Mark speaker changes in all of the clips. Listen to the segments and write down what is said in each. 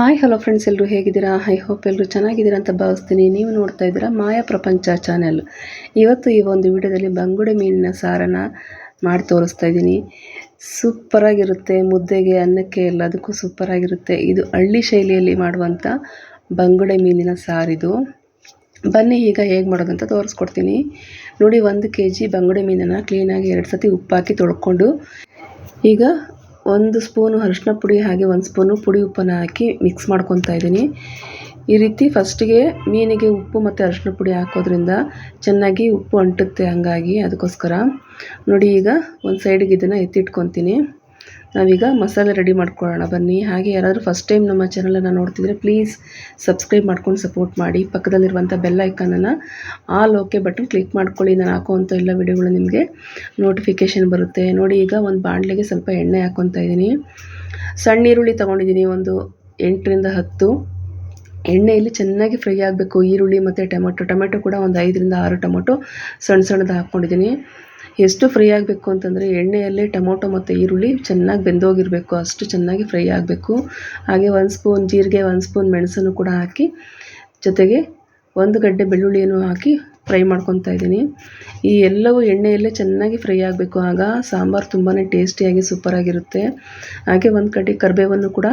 Speaker 1: Hi hello friends ಎಲ್ಲರೂ ಹೇಗಿದ್ದೀರಾ? I hope ಎಲ್ಲರೂ ಚೆನ್ನಾಗಿದ್ದೀರಾ ಅಂತ ಭಾವಿಸ್ತೀನಿ. ನೀವು ನೋಡ್ತಾ ಇದ್ದೀರಾ ಮಾಯಾ ಪ್ರಪಂಚ ಚಾನೆಲ್ ಇವತ್ತು ಈ ಒಂದು ವಿಡಿಯೋದಲ್ಲಿ ಬಂಗುಡೆ ಮೀನಿನ ಸಾರನ್ನು ಮಾಡಿ ತೋರಿಸ್ತಾ ಇದ್ದೀನಿ. ಸೂಪರಾಗಿರುತ್ತೆ ಮುದ್ದೆಗೆ, ಅನ್ನಕ್ಕೆ ಎಲ್ಲದಕ್ಕೂ ಸೂಪರಾಗಿರುತ್ತೆ ಇದು ಹಳ್ಳಿ ಶೈಲಿಯಲ್ಲಿ ಮಾಡುವಂಥ ಬಂಗುಡೆ ಮೀನಿನ ಸಾರಿದು. ಬನ್ನಿ, ಈಗ ಹೇಗೆ ಮಾಡೋದಂತ ತೋರಿಸ್ಕೊಡ್ತೀನಿ. ನೋಡಿ, ಒಂದು ಕೆ ಜಿ ಬಂಗುಡೆ ಮೀನನ್ನು ಕ್ಲೀನಾಗಿ ಎರಡು ಸತಿ ಉಪ್ಪಾಕಿ ತೊಳ್ಕೊಂಡು ಈಗ ಒಂದು ಸ್ಪೂನು ಅರಿಶಿನ ಪುಡಿ ಹಾಗೆ ಒಂದು ಸ್ಪೂನು ಪುಡಿ ಉಪ್ಪನ್ನು ಹಾಕಿ ಮಿಕ್ಸ್ ಮಾಡ್ಕೊತಾ ಇದ್ದೀನಿ. ಈ ರೀತಿ ಫಸ್ಟಿಗೆ ಮೀನಿಗೆ ಉಪ್ಪು ಮತ್ತು ಅರಿಶಿನ ಪುಡಿ ಹಾಕೋದ್ರಿಂದ ಚೆನ್ನಾಗಿ ಉಪ್ಪು ಅಂಟುತ್ತೆ ಹಂಗಾಗಿ ಅದಕ್ಕೋಸ್ಕರ. ನೋಡಿ ಈಗ ಒಂದು ಸೈಡಿಗೆ ಇದನ್ನು ಎತ್ತಿಟ್ಕೊತೀನಿ. ನಾವೀಗ ಮಸಾಲೆ ರೆಡಿ ಮಾಡ್ಕೊಳ್ಳೋಣ. ಬನ್ನಿ. ಹಾಗೆ ಯಾರಾದರೂ ಫಸ್ಟ್ ಟೈಮ್ ನಮ್ಮ ಚಾನಲನ್ನು ನೋಡ್ತಿದ್ರೆ ಪ್ಲೀಸ್ ಸಬ್ಸ್ಕ್ರೈಬ್ ಮಾಡ್ಕೊಂಡು ಸಪೋರ್ಟ್ ಮಾಡಿ. ಪಕ್ಕದಲ್ಲಿರುವಂಥ ಬೆಲ್ ಐಕಾನನ್ನು ಆಲ್ ಓಕೆ ಬಟನ್ ಕ್ಲಿಕ್ ಮಾಡ್ಕೊಳ್ಳಿ. ನಾನು ಹಾಕುವಂಥ ಎಲ್ಲ ವಿಡಿಯೋಗಳು ನಿಮಗೆ ನೋಟಿಫಿಕೇಷನ್ ಬರುತ್ತೆ. ನೋಡಿ, ಈಗ ಒಂದು ಬಾಣಲೆಗೆ ಸ್ವಲ್ಪ ಎಣ್ಣೆ ಹಾಕ್ಕೊತಾ ಇದ್ದೀನಿ. ಸಣ್ಣ ಈರುಳ್ಳಿ ತೊಗೊಂಡಿದ್ದೀನಿ. ಒಂದು ಎಂಟರಿಂದ ಹತ್ತು. ಎಣ್ಣೆಯಲ್ಲಿ ಚೆನ್ನಾಗಿ ಫ್ರೈ ಆಗಬೇಕು. ಈರುಳ್ಳಿ ಮತ್ತು ಟೊಮೆಟೊ. ಟೊಮೆಟೊ ಕೂಡ ಒಂದು ಐದರಿಂದ ಆರು ಟೊಮೆಟೊ ಸಣ್ಣ ಸಣ್ಣದು ಹಾಕ್ಕೊಂಡಿದ್ದೀನಿ ಎಷ್ಟು ಫ್ರೈ ಆಗಬೇಕು ಅಂತಂದರೆ ಎಣ್ಣೆಯಲ್ಲಿ ಟೊಮೊಟೊ ಮತ್ತು ಈರುಳ್ಳಿ ಚೆನ್ನಾಗಿ ಬೆಂದೋಗಿರಬೇಕು, ಅಷ್ಟು ಚೆನ್ನಾಗಿ ಫ್ರೈ ಆಗಬೇಕು. ಹಾಗೆ ಒಂದು ಸ್ಪೂನ್ ಜೀರಿಗೆ ಒಂದು ಸ್ಪೂನ್ ಮೆಣಸನ್ನು ಕೂಡ ಹಾಕಿ, ಜೊತೆಗೆ ಒಂದು ಗಡ್ಡೆ ಬೆಳ್ಳುಳ್ಳಿಯನ್ನು ಹಾಕಿ ಫ್ರೈ ಮಾಡ್ಕೊತಾ ಇದ್ದೀನಿ. ಈ ಎಲ್ಲವೂ ಎಣ್ಣೆಯಲ್ಲೇ ಚೆನ್ನಾಗಿ ಫ್ರೈ ಆಗಬೇಕು, ಆಗ ಸಾಂಬಾರು ತುಂಬಾ ಟೇಸ್ಟಿಯಾಗಿ ಸೂಪರಾಗಿರುತ್ತೆ ಹಾಗೆ ಒಂದು ಕಡೆ ಕರಿಬೇವನ್ನು ಕೂಡ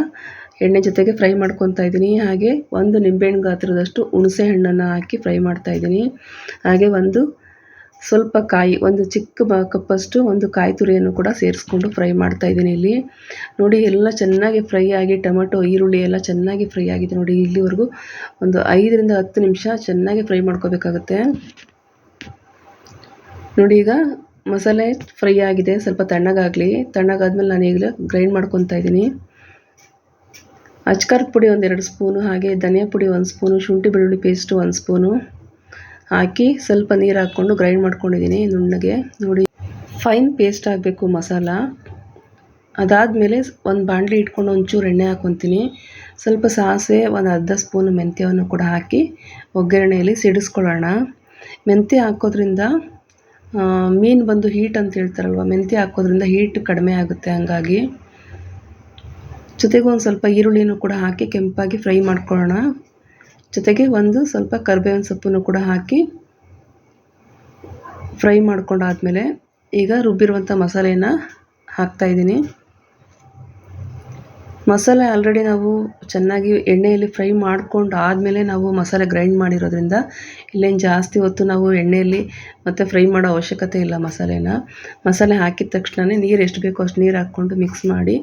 Speaker 1: ಎಣ್ಣೆ ಜೊತೆಗೆ ಫ್ರೈ ಮಾಡ್ಕೊತಾ ಇದ್ದೀನಿ. ಹಾಗೆ ಒಂದು ನಿಂಬೆಹಣ್ಣು ಗಾತ್ರದಷ್ಟು ಹುಣಸೆ ಹಣ್ಣನ್ನು ಹಾಕಿ ಫ್ರೈ ಮಾಡ್ತಾ ಇದ್ದೀನಿ. ಹಾಗೆ ಒಂದು ಸ್ವಲ್ಪ ಕಾಯಿ, ಒಂದು ಚಿಕ್ಕ ಬ, ಕಪ್ಪಷ್ಟು ಒಂದು ಕಾಯಿ ತುರಿಯನ್ನು ಕೂಡ ಸೇರಿಸ್ಕೊಂಡು ಫ್ರೈ ಮಾಡ್ತಾ ಇದ್ದೀನಿ ಇಲ್ಲಿ. ನೋಡಿ, ಎಲ್ಲ ಚೆನ್ನಾಗಿ ಫ್ರೈ ಆಗಿ, ಟೊಮೆಟೊ, ಈರುಳ್ಳಿ ಎಲ್ಲ ಚೆನ್ನಾಗಿ ಫ್ರೈ ಆಗಿದೆ ನೋಡಿ, ಇಲ್ಲಿವರೆಗೂ ಒಂದು ಐದರಿಂದ ಹತ್ತು ನಿಮಿಷ ಚೆನ್ನಾಗಿ ಫ್ರೈ ಮಾಡ್ಕೋಬೇಕಾಗುತ್ತೆ. ನೋಡಿ, ಈಗ ಮಸಾಲೆ ಫ್ರೈ ಆಗಿದೆ, ಸ್ವಲ್ಪ ತಣ್ಣಗಾಗಲಿ. ತಣ್ಣಗಾದ್ಮೇಲೆ ನಾನು ಈಗಲೇ ಗ್ರೈಂಡ್ ಮಾಡ್ಕೊತಾ ಇದ್ದೀನಿ. ಅಚ್ಕಾರದ ಪುಡಿ ಒಂದೆರಡು ಸ್ಪೂನು, ಹಾಗೆ ಧನಿಯಾ ಪುಡಿ ಒಂದು ಸ್ಪೂನು, ಶುಂಠಿ ಬೆಳ್ಳುಳ್ಳಿ ಪೇಸ್ಟು ಒಂದು ಸ್ಪೂನು. ಹಾಕಿ ಸ್ವಲ್ಪ ನೀರು ಹಾಕ್ಕೊಂಡು ಗ್ರೈಂಡ್ ಮಾಡ್ಕೊಂಡಿದ್ದೀನಿ ನುಣ್ಣಗೆ. ನೋಡಿ ಫೈನ್ ಪೇಸ್ಟ್ ಆಗಬೇಕು ಮಸಾಲ. ಅದಾದಮೇಲೆ ಒಂದು ಬಾಂಡ್ಲಿ ಇಟ್ಕೊಂಡು ಒಂಚೂರು ಎಣ್ಣೆ ಹಾಕ್ಕೊತೀನಿ ಸ್ವಲ್ಪ ಸಾಸಿವೆ, ಒಂದು ಅರ್ಧ ಸ್ಪೂನ್ ಮೆಂತ್ಯವನ್ನು ಕೂಡ ಹಾಕಿ ಒಗ್ಗರಣೆಯಲ್ಲಿ ಸಿಡಿಸ್ಕೊಳ್ಳೋಣ. ಮೆಂತ್ಯ ಹಾಕೋದ್ರಿಂದ ಮೀನು ಬಂದು ಹೀಟ್ ಅಂತ ಹೇಳ್ತಾರಲ್ವ, ಮೆಂತ್ಯ ಹಾಕೋದ್ರಿಂದ ಹೀಟ್ ಕಡಿಮೆ ಆಗುತ್ತೆ ಹಂಗಾಗಿ. ಜೊತೆಗೆ ಒಂದು ಸ್ವಲ್ಪ ಈರುಳ್ಳಿನೂ ಕೂಡ ಹಾಕಿ ಕೆಂಪಾಗಿ ಫ್ರೈ ಮಾಡ್ಕೊಳ್ಳೋಣ. ಜೊತೆಗೆ ಒಂದು ಸ್ವಲ್ಪ ಕರ್ಬೇವಿನ ಸೊಪ್ಪನ್ನು ಕೂಡ ಹಾಕಿ ಫ್ರೈ ಮಾಡ್ಕೊಂಡಾದಮೇಲೆ ಈಗ ರುಬ್ಬಿರುವಂಥ ಮಸಾಲೆಯನ್ನು ಹಾಕ್ತಾಯಿದ್ದೀನಿ ಮಸಾಲೆ ಆಲ್ರೆಡಿ ನಾವು ಚೆನ್ನಾಗಿ ಎಣ್ಣೆಯಲ್ಲಿ ಫ್ರೈ ಮಾಡ್ಕೊಂಡು ಆದಮೇಲೆ ನಾವು ಮಸಾಲೆ ಗ್ರೈಂಡ್ ಮಾಡಿರೋದ್ರಿಂದ ಇಲ್ಲೇನು ಜಾಸ್ತಿ ಹೊತ್ತು ನಾವು ಎಣ್ಣೆಯಲ್ಲಿ ಮತ್ತು ಫ್ರೈ ಮಾಡೋ ಅವಶ್ಯಕತೆ ಇಲ್ಲ ಮಸಾಲೆನ. ಮಸಾಲೆ ಹಾಕಿದ ತಕ್ಷಣವೇ ನೀರು ಎಷ್ಟು ಬೇಕೋ ಅಷ್ಟು ನೀರು ಹಾಕ್ಕೊಂಡು ಮಿಕ್ಸ್ ಮಾಡಿ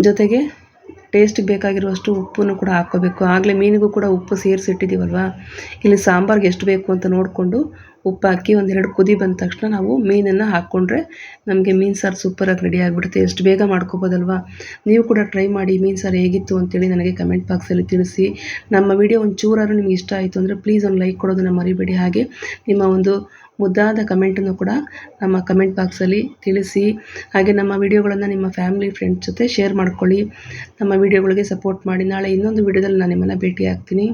Speaker 1: ಜೊತೆಗೆ ಟೇಸ್ಟಿಗೆ ಬೇಕಾಗಿರುವಷ್ಟು ಉಪ್ಪನ್ನು ಕೂಡ ಹಾಕ್ಕೋಬೇಕು. ಆಗಲೇ ಮೀನಿಗೂ ಕೂಡ ಉಪ್ಪು ಸೇರಿಸಿಟ್ಟಿದ್ದೀವಲ್ವ? ಇಲ್ಲಿ ಸಾಂಬಾರ್ಗೆ ಎಷ್ಟು ಬೇಕು ಅಂತ ನೋಡಿಕೊಂಡು ಉಪ್ಪು ಹಾಕಿ ಒಂದೆರಡು ಕುದಿ ಬಂದ ತಕ್ಷಣ ನಾವು ಮೀನನ್ನು ಹಾಕ್ಕೊಂಡ್ರೆ ನಮಗೆ ಮೀನು ಸಾರು ಸೂಪರಾಗಿ ರೆಡಿ ಆಗಿಬಿಡುತ್ತೆ. ಎಷ್ಟು ಬೇಗ ಮಾಡ್ಕೋಬೋದಲ್ವ? ನೀವು ಕೂಡ ಟ್ರೈ ಮಾಡಿ ಮೀನು ಸಾರು ಹೇಗಿತ್ತು ಅಂತೇಳಿ ನನಗೆ ಕಮೆಂಟ್ ಬಾಕ್ಸಲ್ಲಿ ತಿಳಿಸಿ. ನಮ್ಮ ವಿಡಿಯೋ ಒಂದು ಚೂರಾದ್ರೂ ನಿಮ್ಗೆ ಇಷ್ಟ ಆಯಿತು ಅಂದರೆ ಪ್ಲೀಸ್ ಒಂದು ಲೈಕ್ ಕೊಡೋದನ್ನು ಮರಿಬೇಡಿ. ಹಾಗೆ ನಿಮ್ಮ ಒಂದು ಮುದ್ದಾದ ಕಮೆಂಟನ್ನು ಕೂಡ ನಮ್ಮ ಕಮೆಂಟ್ ಬಾಕ್ಸಲ್ಲಿ ತಿಳಿಸಿ. ಹಾಗೆ ನಮ್ಮ ವಿಡಿಯೋಗಳನ್ನು ನಿಮ್ಮ ಫ್ಯಾಮಿಲಿ ಫ್ರೆಂಡ್ಸ್ ಜೊತೆ ಶೇರ್ ಮಾಡ್ಕೊಳ್ಳಿ. ನಮ್ಮ ವಿಡಿಯೋಗಳಿಗೆ ಸಪೋರ್ಟ್ ಮಾಡಿ. ನಾಳೆ ಇನ್ನೊಂದು ವಿಡಿಯೋದಲ್ಲಿ ನಾನು ನಿಮ್ಮನ್ನು ಭೇಟಿ ಆಗ್ತೀನಿ